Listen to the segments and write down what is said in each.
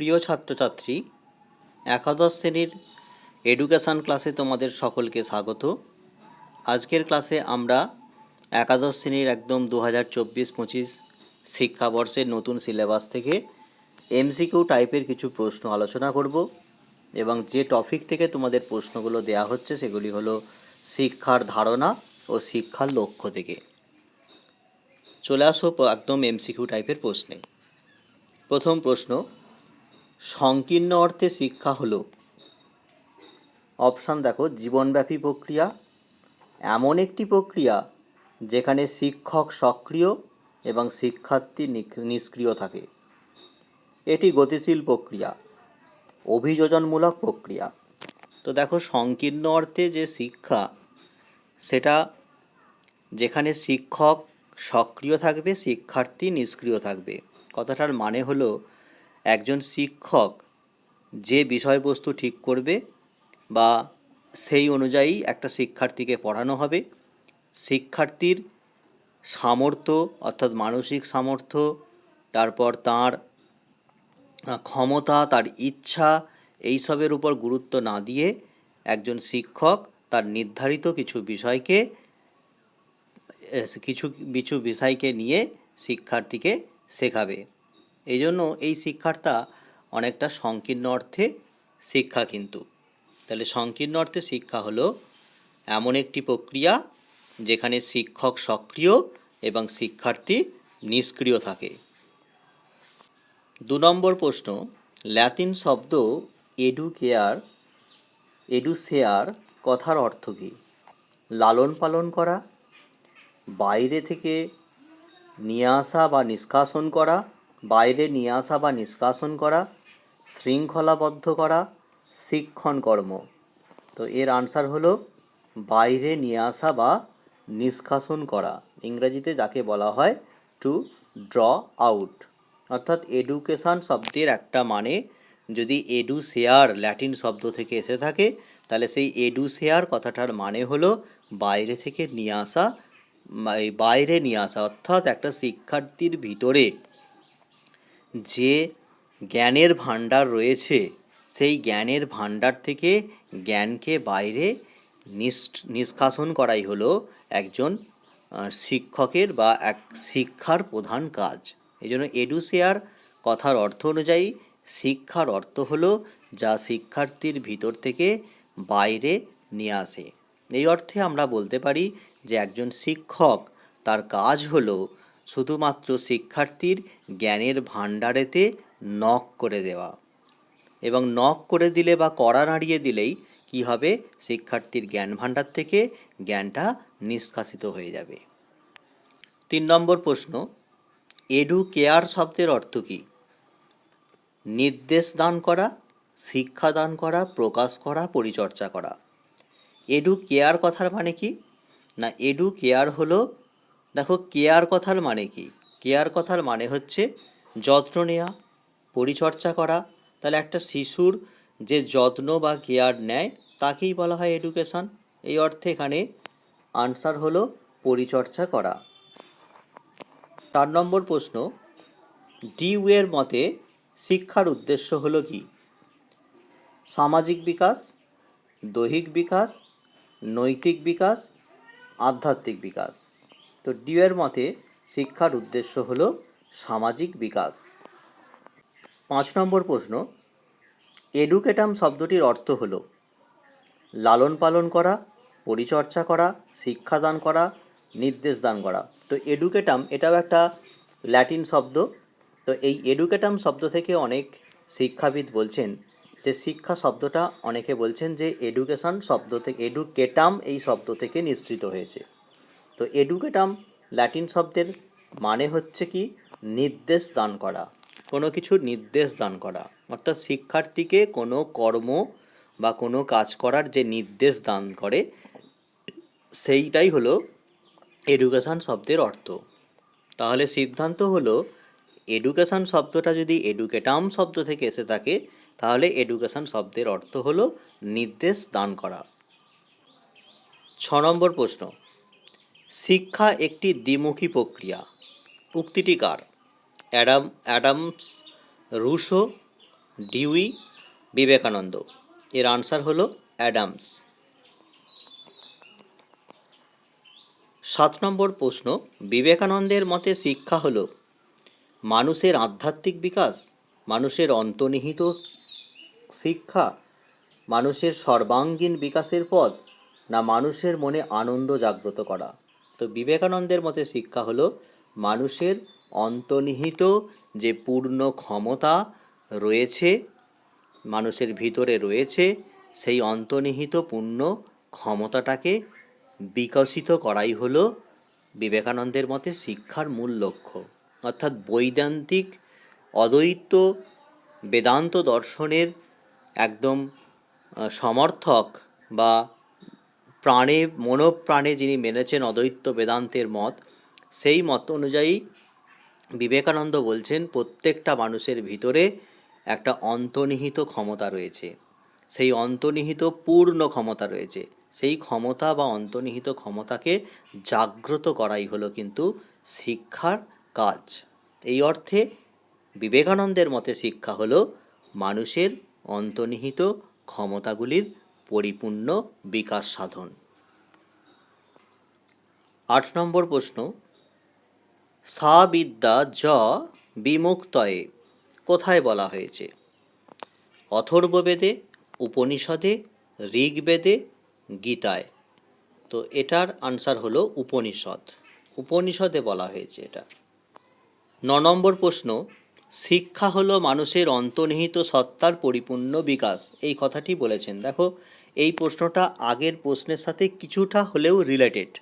প্রিয় ছাত্রছাত্রী, একাদশ শ্রেণির এডুকেশান ক্লাসে তোমাদের সকলকে স্বাগত। আজকের ক্লাসে আমরা একাদশ শ্রেণির একদম দু হাজার চব্বিশ পঁচিশ শিক্ষাবর্ষের নতুন সিলেবাস থেকে এমসিকিউ টাইপের কিছু প্রশ্ন আলোচনা করব এবং যে টপিক থেকে তোমাদের প্রশ্নগুলো দেয়া হচ্ছে সেগুলি হলো শিক্ষার ধারণা ও শিক্ষার লক্ষ্য থেকে। চলে আসো একদম এমসিকিউ টাইপের প্রশ্নে। প্রথম প্রশ্ন সংকীর্ণ অর্থে শিক্ষা হলো। অপশান দেখো, জীবনব্যাপী প্রক্রিয়া। এমন একটি প্রক্রিয়া যেখানে শিক্ষক সক্রিয় এবং শিক্ষার্থী নিষ্ক্রিয় থাকে। এটি গতিশীল প্রক্রিয়া, অভিযোজনমূলক প্রক্রিয়া। তো দেখো, সংকীর্ণ অর্থে যে শিক্ষা, সেটা যেখানে শিক্ষক সক্রিয় থাকবে, শিক্ষার্থী নিষ্ক্রিয় থাকবে। কথাটার মানে হলো একজন শিক্ষক যে বিষয়বস্তু ঠিক করবে বা সেই অনুযায়ী একটা শিক্ষার্থীকে পড়ানো হবে, শিক্ষার্থীর সামর্থ্য অর্থাৎ মানসিক সামর্থ্য, তারপর তার ক্ষমতা, তার ইচ্ছা, এইসবের উপর গুরুত্ব না দিয়ে একজন শিক্ষক তার নির্ধারিত কিছু বিষয়কে কিছু কিছু বিষয়কে নিয়ে শিক্ষার্থীকে শেখাবে। এই জন্য এই শিক্ষাটা অনেকটা সংকীর্ণ অর্থে শিক্ষা কিন্তু। তাহলে সংকীর্ণ অর্থে শিক্ষা হলো এমন একটি প্রক্রিয়া যেখানে শিক্ষক সক্রিয় এবং শিক্ষার্থী নিষ্ক্রিয় থাকে। দু নম্বর প্রশ্ন ল্যাতিন শব্দ এডুকেয়ার এডুসেয়ার কথার অর্থ কী? লালন পালন করা, বাইরে থেকে নিয়ে আসা বা নিষ্কাশন করা বাইরে নিয়ে আসা বা নিষ্কাশন করা, শৃঙ্খলাবদ্ধ করা, শিক্ষণ কর্ম। তো এর আনসার হলো বাইরে নিয়ে আসা বা নিষ্কাশন করা। ইংরেজিতে যাকে বলা হয় টু ড্র আউট অর্থাৎ এডুকেশান শব্দের একটা মানে যদি এডু শেয়ার ল্যাটিন শব্দ থেকে এসে থাকে, তাহলে সেই এডু শেয়ার কথাটার মানে হলো বাইরে থেকে নিয়ে আসা বাইরে নিয়ে আসা। অর্থাৎ একটা শিক্ষার্থীর ভিতরে যে জ্ঞানের ভাণ্ডার রয়েছে, সেই জ্ঞানের ভাণ্ডার থেকে জ্ঞানকে বাইরে নিষ্কাশন করাই হলো একজন শিক্ষকের বা এক শিক্ষার প্রধান কাজ। এই জন্য এডুসেয়ার কথার অর্থ অনুযায়ী শিক্ষার অর্থ হলো যা শিক্ষার্থীর ভিতর থেকে বাইরে নিয়ে আসে। এই অর্থে আমরা বলতে পারি যে একজন শিক্ষক তার কাজ হলো শুধুমাত্র শিক্ষার্থীর জ্ঞানের ভাণ্ডারেতে নক করে দেওয়া। এবং নক করে দিলে বা কড়া নাড়িয়ে দিলেই কি হবে? শিক্ষার্থীর জ্ঞান ভাণ্ডার থেকে জ্ঞানটা নিষ্কাশিত হয়ে যাবে। তিন নম্বর প্রশ্ন এডু কেয়ার শব্দের অর্থ কী? নির্দেশ দান করা, শিক্ষা দান করা, প্রকাশ করা, পরিচর্যা করা। এডু কেয়ার কথার মানে কি? না এডু কেয়ার হলো দেখো, কেয়ার কথার মানে কি? কেয়ার কথার মানে হচ্ছে যত্ন নেওয়া পরিচর্যা করা। তাহলে একটা শিশুর যে যত্ন বা কেয়ার নেয়, তাকেই বলা হয় এডুকেশন এই অর্থে এখানে আনসার হলো পরিচর্যা করা। চার নম্বর প্রশ্ন ডিউয়ের মতে শিক্ষার উদ্দেশ্য হলো কি? সামাজিক বিকাশ, দৈহিক বিকাশ, নৈতিক বিকাশ, আধ্যাত্মিক বিকাশ। তো ডিউয়ের মতে শিক্ষার উদ্দেশ্য হলো সামাজিক বিকাশ। পাঁচ নম্বর প্রশ্ন এডুকেটাম শব্দটির অর্থ হলো লালন পালন করা, পরিচর্যা করা, শিক্ষাদান করা, নির্দেশ দান করা। তো এডুকেটাম এটাও একটা ল্যাটিন শব্দ। তো এই এডুকেটাম শব্দ থেকে অনেক শিক্ষাবিদ বলছেন যে শিক্ষা শব্দটা অনেকে বলছেন যে এডুকেশন শব্দ থেকে এডুকেটাম এই শব্দ থেকে নিঃসৃত হয়েছে। তো এডুকেটাম ল্যাটিন শব্দের মানে হচ্ছে কি? নির্দেশ দান করা। কোনো কিছু নির্দেশ দান করা। অর্থাৎ শিক্ষার্থীকে কোনো কর্ম বা কোনো কাজ করার যে নির্দেশ দান করে, সেইটাই হলো এডুকেশন শব্দের অর্থ। তাহলে সিদ্ধান্ত হলো এডুকেশন শব্দটা যদি এডুকেটাম শব্দ থেকে এসে থাকে, তাহলে এডুকেশন শব্দের অর্থ হলো নির্দেশ দান করা। ছ নম্বর প্রশ্ন। শিক্ষা একটি দ্বিমুখী প্রক্রিয়া। উক্তিটি কার? Adam, Adams, Rousseau, Dewey, Vivekananda. এর আনসার হলো অ্যাডামস। সাত নম্বর প্রশ্ন, বিবেকানন্দের মতে শিক্ষা হলো মানুষের আধ্যাত্মিক বিকাশ, মানুষের অন্তর্নিহিত শিক্ষা, মানুষের সর্বাঙ্গীন বিকাশের পথ, না মানুষের মনে আনন্দ জাগ্রত করা? তো বিবেকানন্দের মতে শিক্ষা হলো মানুষের অন্তর্নিহিত যে পূর্ণ ক্ষমতা রয়েছে, মানুষের ভিতরে রয়েছে, সেই অন্তর্নিহিত পূর্ণ ক্ষমতাটাকে বিকশিত করাই হলো বিবেকানন্দের মতে শিক্ষার মূল লক্ষ্য। অর্থাৎ বৈদান্তিক অদ্বৈত বেদান্ত দর্শনের একদম সমর্থক বা প্রাণে, মনোপ্রাণে যিনি মেনেছেন অদ্বৈত বেদান্তের মত, সেই মত অনুযায়ী বিবেকানন্দ বলছেন, প্রত্যেকটা মানুষের ভিতরে একটা অন্তর্নিহিত ক্ষমতা রয়েছে। সেই অন্তর্নিহিত পূর্ণ ক্ষমতা রয়েছে। সেই ক্ষমতা বা অন্তর্নিহিত ক্ষমতাকে জাগ্রত করাই হলো কিন্তু শিক্ষার কাজ। এই অর্থে বিবেকানন্দের মতে শিক্ষা হলো মানুষের অন্তর্নিহিত ক্ষমতাগুলির পরিপূর্ণ বিকাশ সাধন। আট নম্বর প্রশ্ন। সা বিদ্যা জ বিমুক্তয়ে কোথায় বলা হয়েছে? অথর্ববেদে, উপনিষদে, ঋগ্বেদে, গীতায়। তো এটার আনসার হলো উপনিষদ। উপনিষদে বলা হয়েছে এটা। ন নম্বর প্রশ্ন। শিক্ষা হলো মানুষের অন্তর্নিহিত সত্তার পরিপূর্ণ বিকাশ। এই কথাটি বলেছেন। দেখো এই প্রশ্নটা আগের প্রশ্নের সাথে কিছুটা হলেও রিলেটেড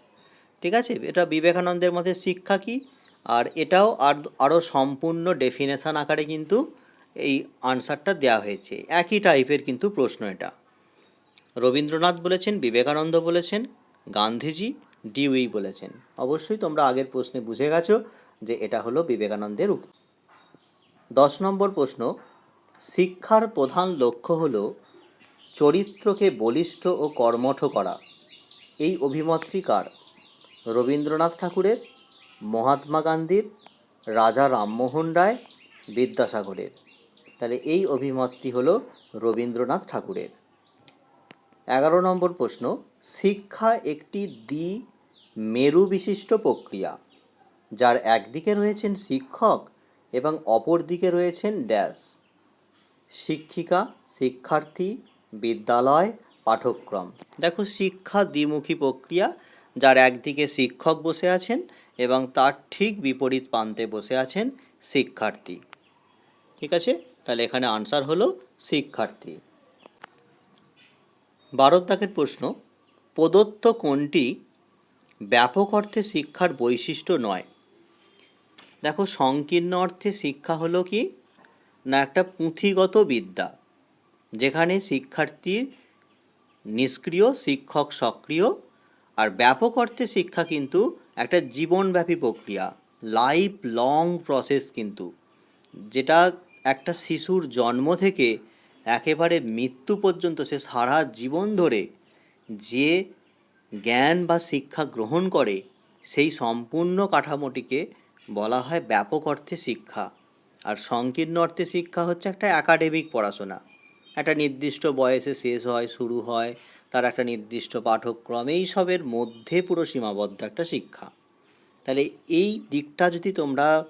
ঠিক আছে? এটা বিবেকানন্দের মধ্যে শিক্ষা কি? আর এটাও আর আরও সম্পূর্ণ ডেফিনেশন আকারে কিন্তু এই আনসারটা দেওয়া হয়েছে। একই টাইপের কিন্তু প্রশ্ন এটা। রবীন্দ্রনাথ বলেছেন, বিবেকানন্দ বলেছেন, গান্ধীজি ডিউই বলেছেন। অবশ্যই তোমরা আগের প্রশ্নে বুঝে গেছো যে এটা হলো বিবেকানন্দের উক্তি। দশ নম্বর প্রশ্ন, শিক্ষার প্রধান লক্ষ্য হলো চরিত্রকে বলিষ্ঠ ও কর্মঠ করা। এই অভিমতটি রবীন্দ্রনাথ ঠাকুরের, মহাত্মা গান্ধীর, রাজা রামমোহন রায়, বিদ্যাসাগরের। তাহলে এই অভিমতটি হলো রবীন্দ্রনাথ ঠাকুরের। এগারো নম্বর প্রশ্ন, শিক্ষা একটি দ্বি মেরু বিশিষ্ট প্রক্রিয়া, যার একদিকে রয়েছেন শিক্ষক এবং অপর দিকে রয়েছেন ড্যাশ। শিক্ষিকা, শিক্ষার্থী বিদ্যালয় পাঠক্রম দেখো, শিক্ষা দ্বিমুখী প্রক্রিয়া, যার একদিকে শিক্ষক বসে আছেন এবং তার ঠিক বিপরীত প্রান্তে বসে আছেন শিক্ষার্থী। ঠিক আছে? তাহলে এখানে আনসার হলো শিক্ষার্থী। বারো দাগের প্রশ্ন, প্রদত্ত কোনটি ব্যাপক অর্থে শিক্ষার বৈশিষ্ট্য নয়? দেখো, সংকীর্ণ অর্থে শিক্ষা হলো কি? না, একটা পুঁথিগত বিদ্যা। যেখানে শিক্ষার্থীর নিষ্ক্রিয়, শিক্ষক সক্রিয়, আর ব্যাপক অর্থে শিক্ষা কিন্তু একটা জীবনব্যাপী প্রক্রিয়া লাইফ লং প্রসেস কিন্তু, যেটা একটা শিশুর জন্ম থেকে একেবারে মৃত্যু পর্যন্ত সে সারা জীবন ধরে যে জ্ঞান বা শিক্ষা গ্রহণ করে, সেই সম্পূর্ণ কাঠামোটিকে বলা হয় ব্যাপক অর্থে শিক্ষা। আর সংকীর্ণ অর্থে শিক্ষা হচ্ছে একটা একাডেমিক পড়াশোনা। একটা নির্দিষ্ট বয়সে শেষ হয়, শুরু হয়, তার একটা নির্দিষ্ট পাঠক্রম, এই সবের মধ্যে পুরো সীমাবদ্ধ একটা শিক্ষা। তাহলে এই দিকটা যদি তোমরা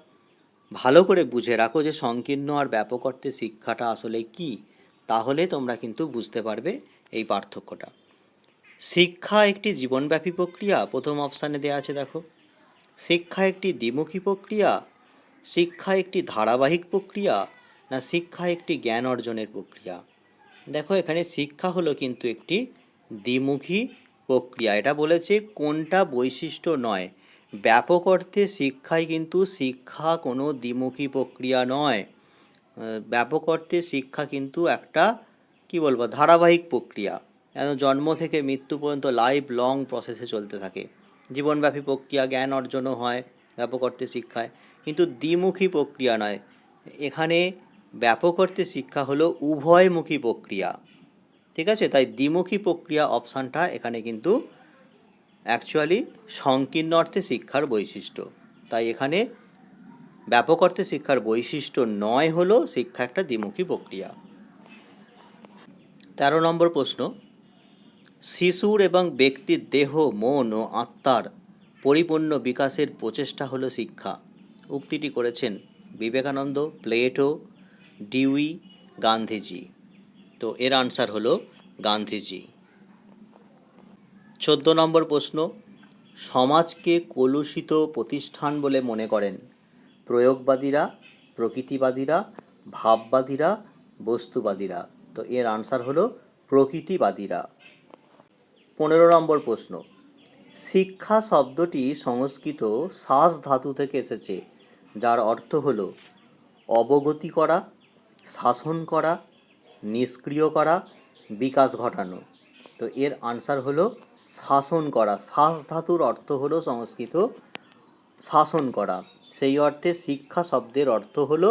ভালো করে বুঝে রাখো যে সংকীর্ণ আর ব্যাপক অর্থে শিক্ষাটা আসলে কি, তাহলে তোমরা কিন্তু বুঝতে পারবে এই পার্থক্যটা। শিক্ষা একটি জীবনব্যাপী প্রক্রিয়া, প্রথম অপশানে দেওয়া আছে দেখো। শিক্ষা একটি দ্বিমুখী প্রক্রিয়া, শিক্ষা একটি ধারাবাহিক প্রক্রিয়া, না শিক্ষা একটি জ্ঞান অর্জনের প্রক্রিয়া? দেখো, এখানে শিক্ষা হলো কিন্তু একটি দ্বিমুখী প্রক্রিয়া। এটা বলেছে কোনটা বৈশিষ্ট্য নয়। ব্যাপক অর্থে শিক্ষায় কিন্তু শিক্ষা কোনো দ্বিমুখী প্রক্রিয়া নয়। ব্যাপক অর্থে শিক্ষা কিন্তু একটা, কি বলব, ধারাবাহিক প্রক্রিয়া। জন্ম থেকে মৃত্যু পর্যন্ত লাইফ লং প্রসেসে চলতে থাকে। জীবনব্যাপী প্রক্রিয়া, জ্ঞান অর্জনও হয় ব্যাপক অর্থে শিক্ষায়। কিন্তু দ্বিমুখী প্রক্রিয়া নয়। এখানে ব্যাপক অর্থে শিক্ষা হলো উভয়মুখী প্রক্রিয়া। ঠিক আছে? তাই দ্বিমুখী প্রক্রিয়া অপশানটা এখানে কিন্তু অ্যাকচুয়ালি সংকীর্ণ অর্থে শিক্ষার বৈশিষ্ট্য। তাই এখানে ব্যাপক অর্থে শিক্ষার বৈশিষ্ট্য নয় হলো শিক্ষা একটা দ্বিমুখী প্রক্রিয়া। তেরো নম্বর প্রশ্ন, শিশুর এবং ব্যক্তির দেহ, মন ও আত্মার পরিপূর্ণ বিকাশের প্রচেষ্টা হলো শিক্ষা। উক্তিটি করেছেন বিবেকানন্দ, প্লেটো ডিউই গান্ধীজি। তো এর আনসার হলো গান্ধীজি। চোদ্দ নম্বর প্রশ্ন, সমাজকে কলুষিত প্রতিষ্ঠান বলে মনে করেন। প্রয়োগবাদীরা, প্রকৃতিবাদীরা, ভাববাদীরা, বস্তুবাদীরা। তো এর আনসার হলো প্রকৃতিবাদীরা। পনেরো নম্বর প্রশ্ন, শিক্ষা শব্দটি সংস্কৃত শ্বাস ধাতু থেকে এসেছে, যার অর্থ হলো অবগতি করা শাসন করা, নিষ্ক্রিয় করা, বিকাশ ঘটানো। তো এর আনসার হলো শাসন করা। শ্বাস ধাতুর অর্থ হলো সংস্কৃত শাসন করা। সেই অর্থে শিক্ষা শব্দের অর্থ হলো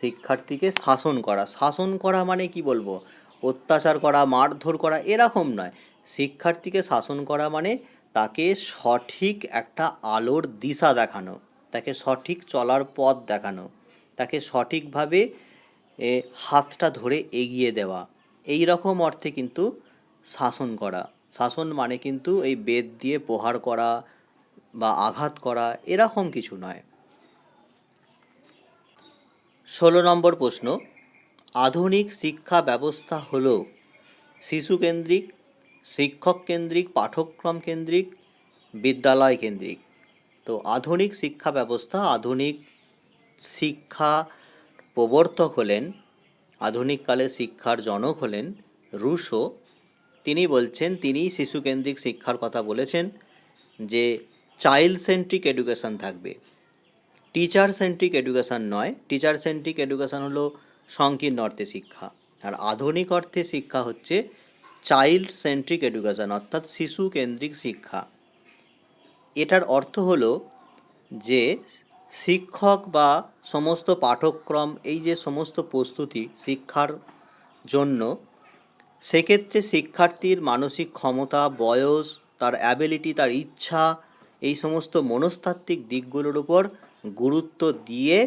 শিক্ষার্থীকে শাসন করা। শাসন করা মানে কি বলব? অত্যাচার করা, মারধর করা এরকম নয়। শিক্ষার্থীকে শাসন করা মানে তাকে সঠিক একটা আলোর দিশা দেখানো, তাকে সঠিক চলার পথ দেখানো, তাকে সঠিকভাবে এ, হাতটা ধরে এগিয়ে দেওয়া। এই রকম অর্থে কিন্তু শাসন করা। শাসন মানে কিন্তু এই বেদ দিয়ে প্রহার করা বা আঘাত করা এরকম কিছু নয়। ষোলো নম্বর প্রশ্ন আধুনিক শিক্ষা ব্যবস্থা হল শিশু কেন্দ্রিক শিক্ষক কেন্দ্রিক পাঠ্যক্রম কেন্দ্রিক বিদ্যালয় কেন্দ্রিক। তো আধুনিক শিক্ষা ব্যবস্থা আধুনিক শিক্ষা প্রবর্তক হলেন আধুনিককালে শিক্ষার জনক হলেন রুশো। তিনি বলছেন তিনি শিশুকেন্দ্রিক শিক্ষার কথা বলেছেন যে চাইল্ড সেন্ট্রিক এডুকেশন থাকবে। টিচার সেন্ট্রিক এডুকেশন নয় টিচার সেন্ট্রিক এডুকেশন হলো সংকীর্ণ অর্থে শিক্ষা। আর আধুনিক অর্থে শিক্ষা হচ্ছে চাইল্ড সেন্ট্রিক এডুকেশন অর্থাৎ শিশু কেন্দ্রিক শিক্ষা। এটার অর্থ হলো যে শিক্ষক বা সমস্ত পাঠ্যক্রম, এই যে সমস্ত প্রস্তুতি শিক্ষার জন্য, সেক্ষেত্রে শিক্ষার্থীর মানসিক ক্ষমতা, বয়স, তার অ্যাবিলিটি তার ইচ্ছা, এই সমস্ত মনস্তাত্ত্বিক দিকগুলোর উপর গুরুত্ব দিয়ে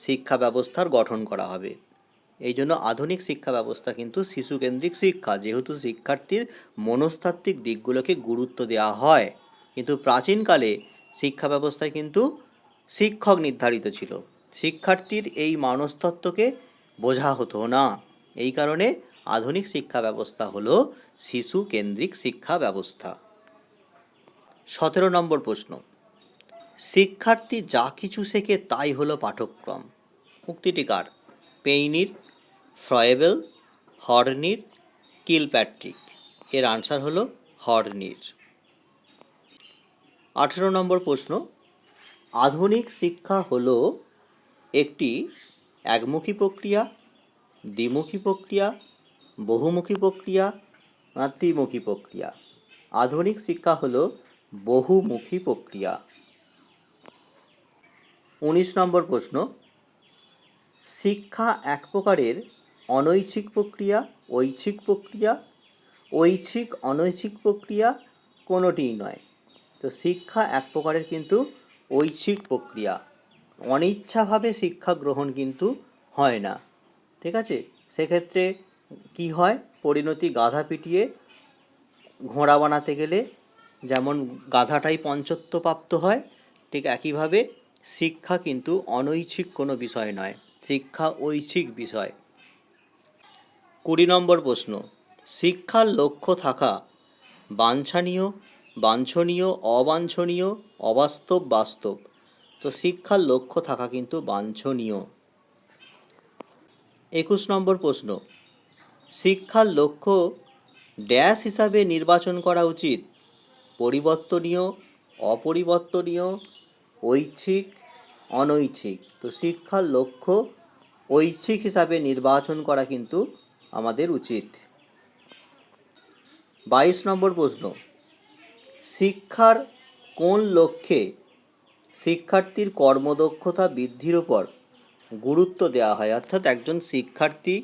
শিক্ষা ব্যবস্থার গঠন করা হবে। এই জন্য আধুনিক শিক্ষা ব্যবস্থা কিন্তু শিশুকেন্দ্রিক শিক্ষা, যেহেতু শিক্ষার্থীর মনস্তাত্ত্বিক দিকগুলোকে গুরুত্ব দেওয়া হয়। কিন্তু প্রাচীনকালে শিক্ষা ব্যবস্থায় কিন্তু শিক্ষক নির্ধারিত ছিল। শিক্ষার্থীর এই মনস্তত্ত্বকে বোঝা হতো না। এই কারণে আধুনিক শিক্ষা ব্যবস্থা হলো শিশু কেন্দ্রিক শিক্ষা ব্যবস্থা। সতেরো নম্বর প্রশ্ন। শিক্ষার্থী যা কিছু শেখে তাই হলো পাঠ্যক্রম। উক্তিটি কার? পেইনির, ফ্রয়েবেল, হর্নির, কিলপ্যাট্রিক। এর আনসার হলো হর্নির। আঠেরো নম্বর প্রশ্ন। আধুনিক শিক্ষা হল একটি একমুখী প্রক্রিয়া, দ্বিমুখী প্রক্রিয়া, বহুমুখী প্রক্রিয়া ত্রিমুখী প্রক্রিয়া। আধুনিক শিক্ষা হল বহুমুখী প্রক্রিয়া। উনিশ নম্বর প্রশ্ন। শিক্ষা এক প্রকারের অনৈচ্ছিক প্রক্রিয়া, ঐচ্ছিক প্রক্রিয়া ঐচ্ছিক অনৈচ্ছিক প্রক্রিয়া কোনোটিই নয়। তো শিক্ষা এক প্রকারের কিন্তু ঐচ্ছিক প্রক্রিয়া। অনিচ্ছাভাবে শিক্ষা গ্রহণ কিন্তু হয় না। ঠিক আছে? সেক্ষেত্রে কি হয়? পরিণতি গাধা পিটিয়ে ঘোড়া বানাতে গেলে যেমন গাধাটাই পঞ্চত্ব প্রাপ্ত হয়, ঠিক একইভাবে শিক্ষা কিন্তু অনৈচ্ছিক কোনো বিষয় নয়। শিক্ষা ঐচ্ছিক বিষয়। কুড়ি নম্বর প্রশ্ন। শিক্ষার লক্ষ্য থাকা বাঞ্ছনীয় বাঞ্ছনীয়, অবাঞ্ছনীয়, অবাস্তব, বাস্তব। তো শিক্ষার লক্ষ্য থাকা কিন্তু বাঞ্ছনীয়। একুশ নম্বর প্রশ্ন। শিক্ষার লক্ষ্য ড্যাশ হিসাবে নির্বাচন করা উচিত। পরিবর্তনীয়, অপরিবর্তনীয়, ঐচ্ছিক, অনৈচ্ছিক। তো শিক্ষার লক্ষ্য ঐচ্ছিক হিসাবে নির্বাচন করা কিন্তু আমাদের উচিত। বাইশ নম্বর প্রশ্ন। শিক্ষার কোন লক্ষ্যে শিক্ষার্থীর কর্মদক্ষতা বৃদ্ধির উপর গুরুত্ব দেওয়া হয়? অর্থাৎ একজন শিক্ষার্থী,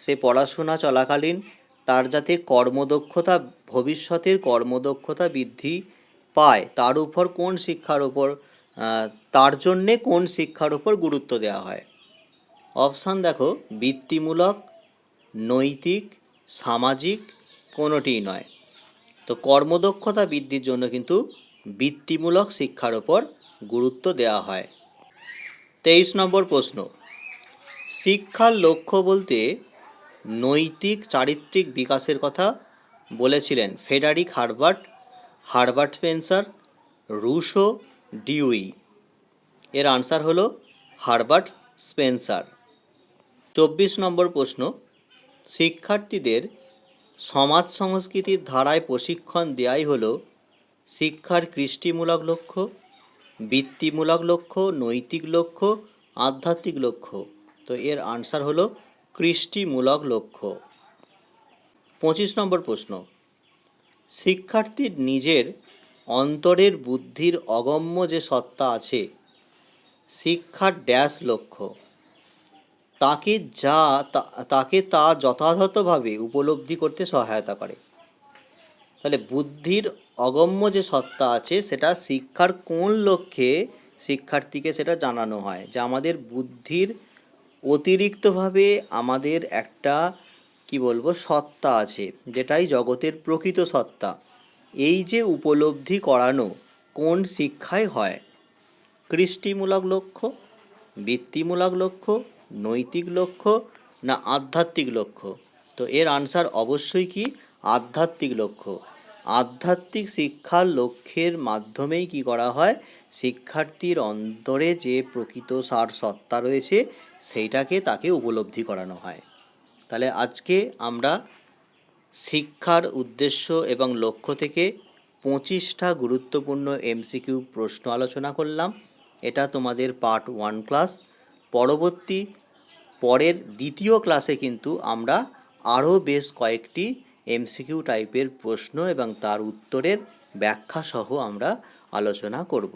সে পড়াশোনা চলাকালীন, তার যাতে কর্মদক্ষতা, ভবিষ্যতের কর্মদক্ষতা বৃদ্ধি পায়, তার উপর কোন শিক্ষার উপর তার জন্যে কোন শিক্ষার উপর গুরুত্ব দেওয়া হয়? অপশান দেখো, বৃত্তিমূলক, নৈতিক, সামাজিক কোনোটিই নয়। তো কর্মদক্ষতা বৃদ্ধির জন্য কিন্তু বৃত্তিমূলক শিক্ষার ওপর গুরুত্ব দেওয়া হয়। তেইশ নম্বর প্রশ্ন। শিক্ষার লক্ষ্য বলতে নৈতিক চারিত্রিক বিকাশের কথা বলেছিলেন Frederick Herbert Herbert Spencer, Rousseau Dewey. এর আনসার হলো হারবার্ট স্পেন্সার। চব্বিশ নম্বর প্রশ্ন। শিক্ষার্থীদের সমাজ সংস্কৃতির ধারায় প্রশিক্ষণ দেওয়াই হলো শিক্ষার কৃষ্টিমূলক লক্ষ্য, বৃত্তিমূলক লক্ষ্য, নৈতিক লক্ষ্য, আধ্যাত্মিক লক্ষ্য। তো এর আনসার হলো কৃষ্টিমূলক লক্ষ্য। পঁচিশ নম্বর প্রশ্ন। শিক্ষার্থীর নিজের অন্তরের বুদ্ধির অগম্য যে সত্তা আছে, শিক্ষার ড্যাশ লক্ষ্য। তাকে যা তাকে তা যথাযথভাবে উপলব্ধি করতে সহায়তা করে। তাহলে বুদ্ধির অগম্য যে সত্তা আছে, সেটা শিক্ষার কোন লক্ষ্যে শিক্ষার্থীকে সেটা জানানো হয়? যে আমাদের বুদ্ধির অতিরিক্তভাবে আমাদের একটা, কি বলব, সত্তা আছে, যেটাই জগতের প্রকৃত সত্তা। এই যে উপলব্ধি করানো কোন শিক্ষায় হয়? কৃষ্টিমূলক লক্ষ্য, বৃত্তিমূলক লক্ষ্য নৈতিক লক্ষ্য না আধ্যাত্মিক লক্ষ্য? তো এর আনসার অবশ্যই কি? আধ্যাত্মিক লক্ষ্য। আধ্যাত্মিক শিক্ষার লক্ষ্যের মাধ্যমেই কি করা হয়? শিক্ষার্থীর অন্তরে যে প্রকৃত সার সত্তা রয়েছে, সেইটাকে তাকে উপলব্ধি করানো হয়। তাহলে আজকে আমরা শিক্ষার উদ্দেশ্য এবং লক্ষ্য থেকে পঁচিশটা গুরুত্বপূর্ণ এমসিকিউ প্রশ্ন আলোচনা করলাম। এটা তোমাদের পার্ট ওয়ান ক্লাস পরবর্তী পরের দ্বিতীয় ক্লাসে কিন্তু আমরা আরও বেশ কয়েকটি এমসিকিউ টাইপের প্রশ্ন এবং তার উত্তরের ব্যাখ্যা সহ আমরা আলোচনা করব।